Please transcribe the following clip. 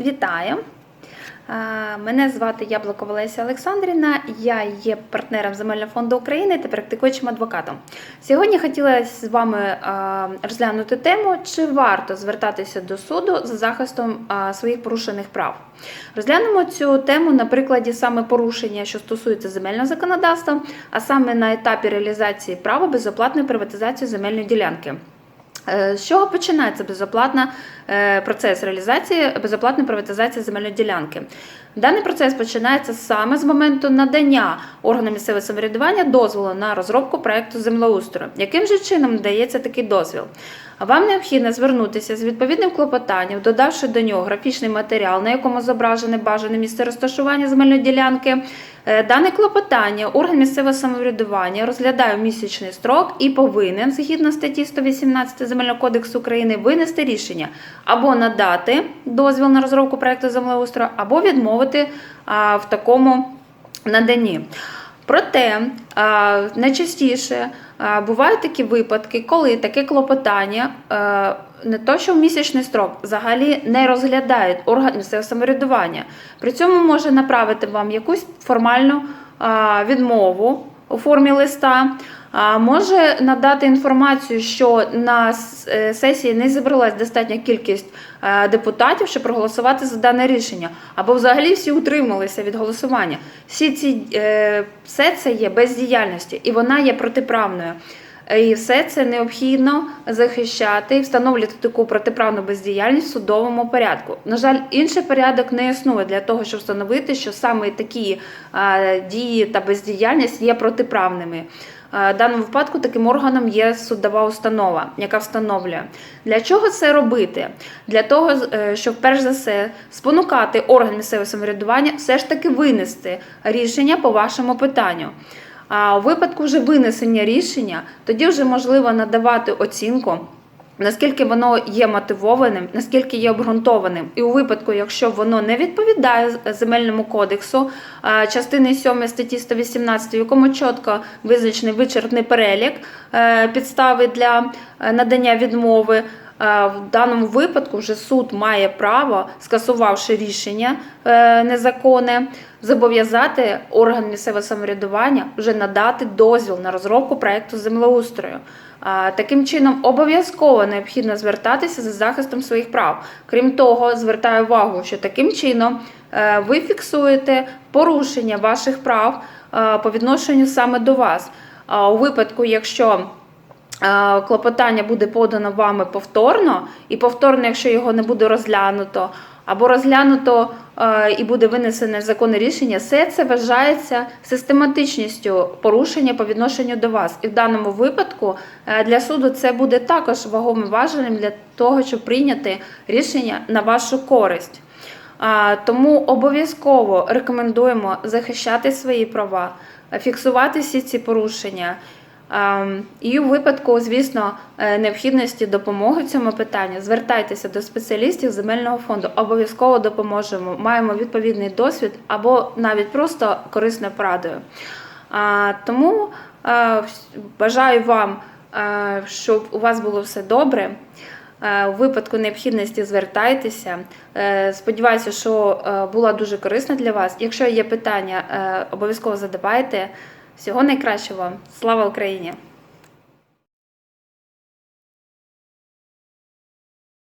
Вітаю! Мене звати Яблокова Леся Олександрівна. Я є партнером Земельного фонду України та практикуючим адвокатом. Сьогодні хотіла з вами розглянути тему, чи варто звертатися до суду за захистом своїх порушених прав. Розглянемо цю тему на прикладі саме порушення, що стосується земельного законодавства, а саме на етапі реалізації права безоплатної приватизації земельної ділянки. Е, З чого починається безоплатна е, процес реалізації безоплатної приватизації земельної ділянки? Даний процес починається саме з моменту надання органу місцевого самоврядування дозволу на розробку проекту землеустрою. Яким же чином дається такий дозвіл? Вам необхідно звернутися з відповідним клопотанням, додавши до нього графічний матеріал, на якому зображене бажане місце розташування земельної ділянки. Е, Дане клопотання орган місцевого самоврядування розглядає в місячний строк і повинен, згідно статті 118 Земельного кодексу України, винести рішення або надати дозвіл на розробку проекту землеустрою, або відмовити в такому наданні. Проте найчастіше бувають такі випадки, коли таке клопотання не то, що в місячний строк взагалі не розглядають орган місцевого самоврядування. При цьому може направити вам якусь формальну відмову у формі листа. Може надати інформацію, що на е, сесії не зібралась достатня кількість е, депутатів, щоб проголосувати за дане рішення, або взагалі всі утрималися від голосування. Всі ці е, все це є бездіяльності, і вона є протиправною. І все це необхідно захищати і встановлювати таку протиправну бездіяльність в судовому порядку. На жаль, інший порядок не існує для того, щоб встановити, що саме такі е, дії та бездіяльність є протиправними. Е, В даному випадку таким органом є судова установа, яка встановлює. Для чого це робити? Для того, е, щоб перш за все спонукати орган місцевого самоврядування все ж таки винести рішення по вашому питанню. А у випадку вже винесення рішення, тоді вже можливо надавати оцінку. Наскільки воно є мотивованим, наскільки є обґрунтованим, і у випадку, якщо воно не відповідає земельному кодексу частини 7 статті 118, в якому чітко визначений вичерпний перелік е, підстави для е, надання відмови, е, в даному випадку вже суд має право, скасувавши рішення незаконне, зобов'язати орган місцевого самоврядування вже надати дозвіл на розробку проекту землеустрою. Таким чином, обов'язково необхідно звертатися за захистом своїх прав. Крім того, звертаю увагу, що таким чином е, ви фіксуєте порушення ваших прав е, по відношенню саме до вас. У випадку, якщо е, клопотання буде подано вами повторно, і повторно, якщо його не буде розглянуто, або розглянуто е, і буде винесене законне рішення, все це вважається систематичністю порушення по відношенню до вас. І в даному випадку е, для суду це буде також вагомим важелем для того, щоб прийняти рішення на вашу користь. Тому обов'язково рекомендуємо захищати свої права, фіксувати всі ці порушення. Ем, І у випадку, звісно, е, необхідності допомоги в цьому питанні звертайтеся до спеціалістів земельного фонду. Обов'язково допоможемо. Маємо відповідний досвід або навіть просто корисною порадою. Тому е, бажаю вам, е, щоб у вас було все добре. У випадку необхідності звертайтеся. Сподіваюся, що була дуже корисна для вас. Якщо є питання, обов'язково задавайте. Всього найкращого. Слава Україні!